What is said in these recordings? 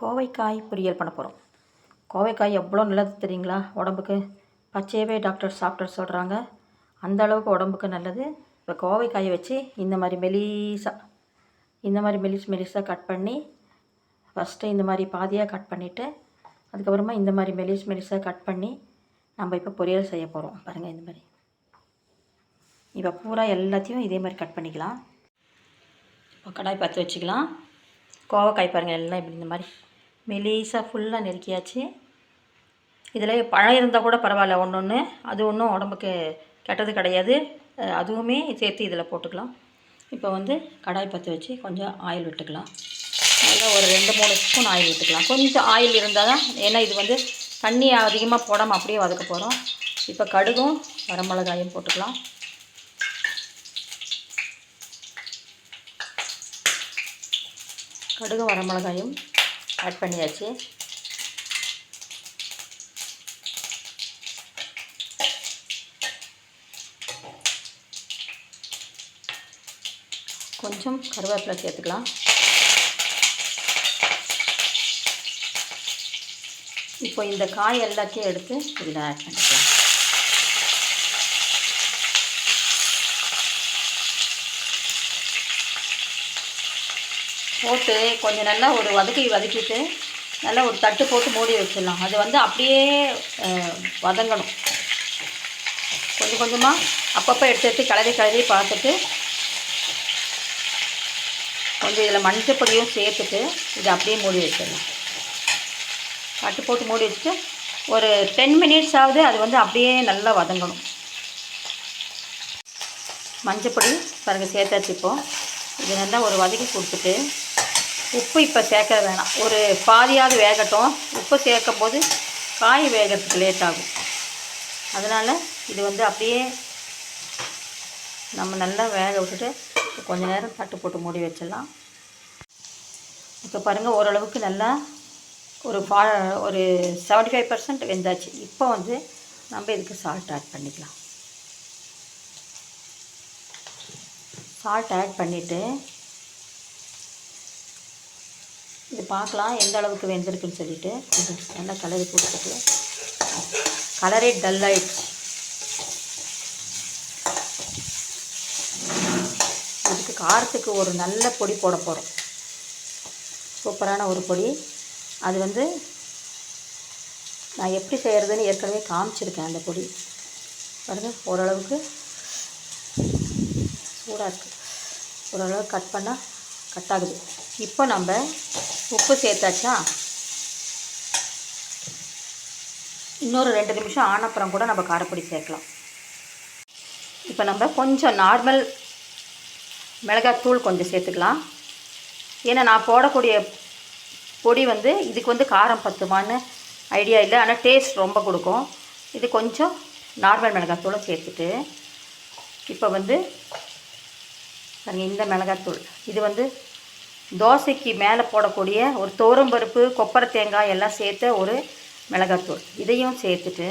கோவைக்காய் பொரியல் பண்ண போகிறோம் கோவைக்காய் எவ்வளோ நல்லது தெரியுங்களா? உடம்புக்கு பச்சையவே டாக்டர் சாப்பிட்டு சொல்கிறாங்க அந்த அளவுக்கு உடம்புக்கு நல்லது. இப்போ கோவைக்காயை வச்சு இந்த மாதிரி மெலிசாக இந்த மாதிரி மெலிஸ் மெலிசாக கட் பண்ணி ஃபஸ்ட்டு இந்த மாதிரி பாதியாக கட் பண்ணிவிட்டு அதுக்கப்புறமா இந்த மாதிரி மெலிஸ் மெலிசாக கட் பண்ணி நம்ம இப்போ பொரியல் செய்ய போகிறோம் பாருங்கள் இந்த மாதிரி. இப்போ பூரா எல்லாத்தையும் இதே மாதிரி கட் பண்ணிக்கலாம். இப்போ கடாய் பற்ற வச்சுக்கலாம். கோவக்காய் பாருங்கள் எல்லாம் இப்படி இந்த மாதிரி மெலீஸாக ஃபுல்லாக நெருக்கியாச்சு. இதில் பழம் இருந்தால் கூட பரவாயில்ல ஒன்று ஒன்று அது ஒன்றும் உடம்புக்கு கெட்டது கிடையாது. அதுவுமே சேர்த்து இதில் போட்டுக்கலாம். இப்போ வந்து கடாய் பற்ற வச்சு கொஞ்சம் ஆயில் விட்டுக்கலாம். நல்லா ஒரு ரெண்டு மூணு ஸ்பூன் ஆயில் விட்டுக்கலாம். கொஞ்சம் ஆயில் இருந்தால் தான் ஏன்னா இது வந்து தண்ணி அதிகமாக போடாமல் அப்படியே வதக்க போகிறோம் இப்போ கடுகும் வரமிளகாயும் போட்டுக்கலாம். கடுகு வரமிளகாயும் ஆட் பண்ணியாச்சு. கொஞ்சம் கருவேப்பிலை சேர்த்துக்கலாம். இப்போ இந்த காய் எல்லாத்தையும் எடுத்து இதில் ஆட் பண்ணிக்கலாம். போட்டு கொஞ்சம் நல்லா ஒரு வதக்கி வதக்கிட்டு நல்லா ஒரு தட்டு போட்டு மூடி வச்சிடலாம். அது வந்து அப்படியே வதங்கணும். கொஞ்சம் கொஞ்சமாக அப்பப்போ எடுத்து எடுத்து கிளறி கிளறி பார்த்துட்டு கொஞ்சம் இதில் மஞ்சப்பொடியும் சேர்த்துட்டு இதை அப்படியே மூடி வச்சிடலாம். தட்டு போட்டு மூடி வச்சுட்டு ஒரு டென் மினிட்ஸ் ஆகுது அது வந்து அப்படியே நல்லா வதங்கணும். மஞ்சப்பொடி பிறகு சேர்த்தாச்சு வச்சுப்போம் இது நல்லா ஒரு வதக்கி கொடுத்துட்டு உப்பு இப்போ சேர்க்க வேணாம். ஒரு பாதியாவது வேகட்டும். உப்பு சேர்க்கும் போது காய் வேகிறதுக்கு லேட் ஆகும். அதனால் இது வந்து அப்படியே நம்ம நல்லா வேக விட்டுட்டு கொஞ்ச நேரம் தட்டு போட்டு மூடி வச்சிடலாம். இப்போ பாருங்கள் ஓரளவுக்கு நல்லா ஒரு ஃபா ஒரு செவன்ட்டி ஃபைவ் பர்சன்ட் வெந்தாச்சு. இப்போ வந்து நம்ம இதுக்கு சால்ட் ஆட் பண்ணிக்கலாம். சால்ட் ஆட் பண்ணிவிட்டு இது பார்க்கலாம் எந்த அளவுக்கு வெந்திருக்குன்னு சொல்லிட்டு. நல்லா கலரி போட்டுக்கிட்டு கலரே டல் ஆயிடுச்சு. இதுக்கு காரத்துக்கு ஒரு நல்ல பொடி போட போகிறோம் சூப்பரான ஒரு பொடி. அது வந்து நான் எப்படி செய்கிறதுன்னு ஏற்கனவே காமிச்சிருக்கேன் அந்த பொடி. பாருங்கள் ஓரளவுக்கு சூடாக இருக்குது ஓரளவுக்கு கட் பண்ணால் கட் ஆகுது. இப்போ நம்ம உப்பு சேர்த்தாச்சா? இன்னொரு ரெண்டு நிமிஷம் ஆனப்புறம் கூட நம்ம காரப்பொடி சேர்க்கலாம். இப்போ நம்ம கொஞ்சம் நார்மல் மிளகாத்தூள் கொஞ்சம் சேர்த்துக்கலாம். ஏன்னா நான் போடக்கூடிய பொடி வந்து இதுக்கு வந்து காரம் பத்துமான்னு ஐடியா இல்லை. ஆனால் டேஸ்ட் ரொம்ப கொடுக்கும். இது கொஞ்சம் நார்மல் மிளகாத்தூளும் சேர்த்துட்டு இப்போ வந்து பாருங்கள் இந்த மிளகாத்தூள். இது வந்து தோசைக்கு மேலே போடக்கூடிய ஒரு துவரம்பருப்பு கொப்பரை தேங்காய் எல்லாம் சேர்த்த ஒரு மிளகாத்தூள். இதையும் சேர்த்துட்டு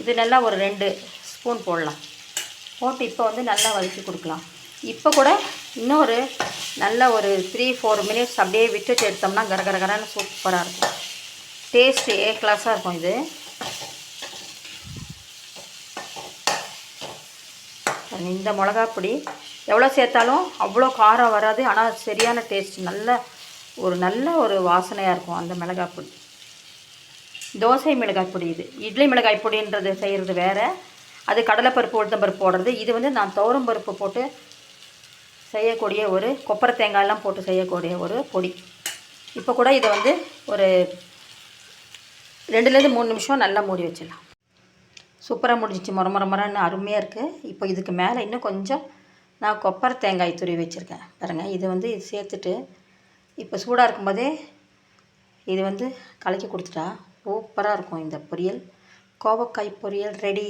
இது நல்லா ஒரு ரெண்டு ஸ்பூன் போடலாம். போட்டு இப்போ வந்து நல்லா வதக்கி கொடுக்கலாம். இப்போ கூட இன்னொரு நல்ல ஒரு த்ரீ ஃபோர் மினிட்ஸ் அப்படியே விட்டுட்டு எடுத்தோம்னா கர சூப்பராக இருக்கும். டேஸ்ட்டு ஏ கிளாஸாக இருக்கும் இது. இந்த மிளகா பொடி எவ்வளோ சேர்த்தாலும் அவ்வளோ காரம் வராது ஆனால் சரியான டேஸ்ட் நல்ல ஒரு நல்ல ஒரு வாசனையாக இருக்கும் அந்த மிளகாய் பொடி. தோசை மிளகாய் பொடி இது. இட்லி மிளகாய் பொடின்றது செய்கிறது வேறு. அது கடலைப்பருப்பு உளுத்தம்பருப்பு போடுறது. இது வந்து நான் துவரம் பருப்பு போட்டு செய்யக்கூடிய ஒரு கொப்பரை தேங்காயெல்லாம் போட்டு செய்யக்கூடிய ஒரு பொடி. இப்போ கூட இதை வந்து ஒரு ரெண்டுலேருந்து மூணு நிமிஷம் நல்லா மூடி வச்சிடலாம். சூப்பராக முடிஞ்சிச்சு. முற முற முறன்னு அருமையாக இருக்குது இப்போ இதுக்கு மேலே இன்னும் கொஞ்சம் நான் கொப்பரை தேங்காய் துருவி வச்சுருக்கேன். பாருங்கள் இது வந்து இது சேர்த்துட்டு இப்போ சூடாக இருக்கும்போதே இது வந்து கலக்கி கொடுத்துட்டா சூப்பராக இருக்கும் இந்த பொரியல். கோவக்காய் பொரியல் ரெடி